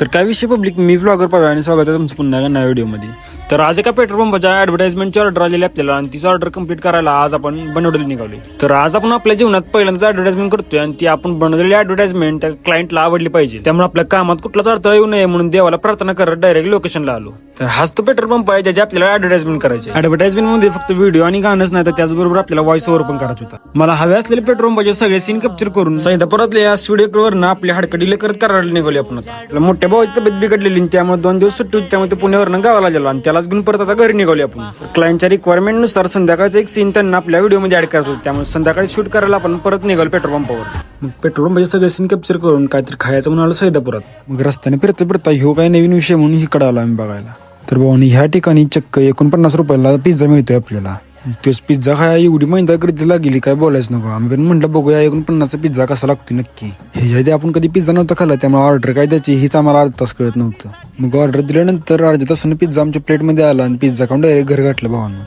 तर काय विषय पब्लिक मी ब्लॉगर पाहिजे आणि स्वागत आहे तुमचं पुन्हा एका नव्या व्हिडिओमध्ये तर आज एका पेट्रोल पंपाच्या ऍडव्हर्टाइजमेंटची ऑर्डर आलेली आपल्याला आणि तीच ऑर्डर कंप्लीट करायला आज आपण बनवलेली निघाली तर आज आपण आपल्या जीवनात पहिल्यांदाच ऍडव्हर्टाइजमेंट करतोय आणि ती आपण बनवलेली ऍडव्हर्टाइजमेंट त्या क्लायंटला आवडली पाहिजे. त्यामुळे आपल्या कामात कुठलाच अडथळा येऊ नये म्हणून देवाला प्रार्थना करत डायरेक्ट लोकेशनला आलो. तर हाच तो पेट्रोल पंप आहे ज्याची आपल्याला ऍडव्हर्टाइजमेंट करायची ऍडव्हर्टाइजमेंटमध्ये फक्त व्हिडिओ आणि गाणंच नाही तर त्याचबरोबर आपल्याला व्हॉइस ओव्हर पण करायचं होता. मला हवे असलेले पेट्रोल पंपाचे सगळे सीन कॅप्चर करून सैदापुरातल्या या व्हिडिओवर ना आपली हाडकडीले करत करायला निघाली आपण मोठ्या भावाची तब्येत बिघडलेली आणि त्यामुळे दोन दिवस सुट्टी त्यामुळे पुण्यावरनं गावाला गेलो आणि त्यालाच घेऊन परत आता घरी निघाले आपण. क्लायंटच्या रिक्वायरमेंटनुसार संध्याकाळचा एक सीन त्यांना आपल्या व्हिडिओमध्ये ऍड करत होते. त्यामुळे संध्याकाळी शूट करायला आपण परत निघालो पेट्रोल पंपावर मग पेट्रोल पंपाचे सगळे सीन कॅप्चर करून काहीतरी खायचं म्हणून आलो सैदापुरात. मग रस्त्याने फिरता फिरता ह्यो काय नवीन विषय म्हणून इकडे आलो आम्ही बघायला. तर भाऊनी ह्या ठिकाणी चक्क एकोणपन्नास रुपयाला पिझ्झा मिळतोय आपल्याला. तोच पिझ्झा खाया एवढी महिना गर्दी लागली काय बोलायचं नको. आम्ही पण म्हटलं बघूया एकोणपन्नासचा पिझ्झा कसा लागतो नक्की. ह्याच्या आधी आपण कधी पिझ्झा नव्हता खाल्ला त्यामुळे ऑर्डर काय द्यायची हीच आम्हाला अर्धा तास कळत नव्हतं. मग ऑर्डर दिल्यानंतर अर्ध्या तासानं पिझ्झा आमच्या प्लेटमध्ये आला आणि पिझ्झा खाऊन डायरेक्ट घर गाठलं भावांना.